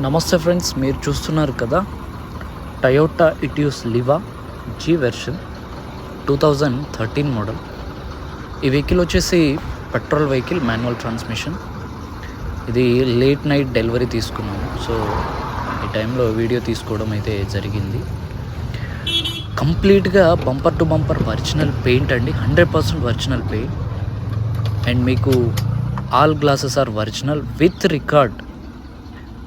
నమస్తే ఫ్రెండ్స్ మీరు చూస్తున్నారు కదా Toyota Etios Liva G version two thousand thirteen model ఈ వెహికల్ వచ్చేసి పెట్రోల్ వెహికల్ మాన్యువల్ ట్రాన్స్మిషన్ ఇది లేట్ నైట్ డెలివరీ తీసుకున్నాము. సో ఈ టైంలో వీడియో తీసుకోవడం అయితే జరిగింది. కంప్లీట్గా bumper to bumper original paint అండి. Hundred percent original paint and మీకు all glasses are original with record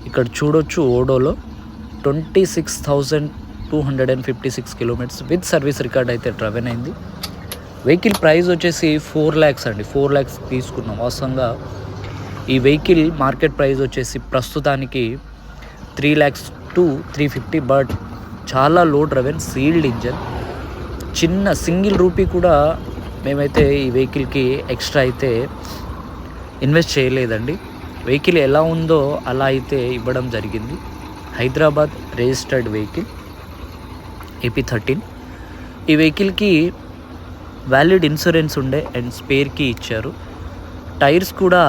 ఇక్కడ చూడొచ్చు ఓడోలో twenty six thousand two hundred and fifty six kilometres with service record అయితే ట్రవెన్ అయింది. వెహికల్ ప్రైస్ వచ్చేసి four lakhs అండి. Four lakhs తీసుకున్నాం. వాస్తవంగా ఈ వెహికల్ మార్కెట్ ప్రైస్ వచ్చేసి ప్రస్తుతానికి three lakhs to three fifty but చాలా లో డ్రవెన్ సీల్డ్ ఇంజన్ చిన్న సింగిల్ రూపీ కూడా మేమైతే ఈ వెహికల్కి ఎక్స్ట్రా అయితే ఇన్వెస్ట్ చేయలేదండి. వెహికల్ ఎలా ఉందో అలా అయితే ఇవ్వడం జరిగింది. Hyderabad registered vehicle AP thirteen. ఈ వెహికల్కి వ్యాలిడ్ ఇన్సూరెన్స్ ఉండే అండ్ స్పేర్కి ఇచ్చారు. టైర్స్ కూడా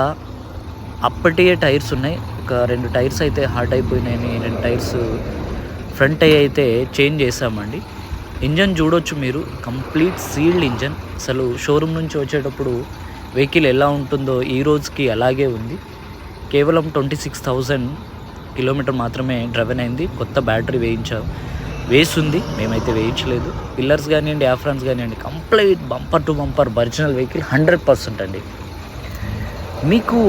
అప్పటియే టైర్స్ ఉన్నాయి. ఒక రెండు టైర్స్ అయితే హార్ట్ అయిపోయినాయని రెండు టైర్స్ ఫ్రంట్ అయ్యి అయితే చేంజ్ చేసామండి ఇంజన్ చూడొచ్చు మీరు కంప్లీట్ సీల్డ్ ఇంజన్. అసలు షోరూమ్ నుంచి వచ్చేటప్పుడు వెహికల్ ఎలా ఉంటుందో ఈ రోజుకి అలాగే ఉంది. కేవలం ట్వంటీ సిక్స్ థౌజండ్ కిలోమీటర్ మాత్రమే డ్రైవెన్ అయింది. కొత్త బ్యాటరీ వేయించాం వేస్తుంది. మేమైతే వేయించలేదు. పిల్లర్స్ కానివ్వండి యాఫ్రాన్స్ కానివ్వండి complete bumper to bumper original vehicle hundred percent అండి. మీకు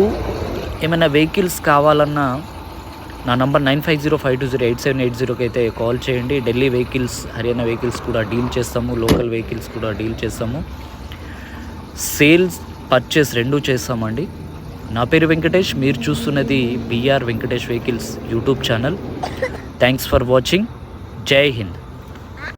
ఏమైనా వెహికల్స్ కావాలన్నా నా number nine five zero five two zero eight seven eight జీరోకి అయితే కాల్ చేయండి. ఢిల్లీ వెహికల్స్ హర్యానా వెహికల్స్ కూడా డీల్ చేస్తాము. లోకల్ వెహికల్స్ కూడా డీల్ చేస్తాము. సేల్స్ పర్చేస్ రెండూ చేస్తామండి. నా పేరు వెంకటేష్ మీరు చూస్తున్నది BR Venkatesh vehicles YouTube channel. Thanks for watching Jai Hind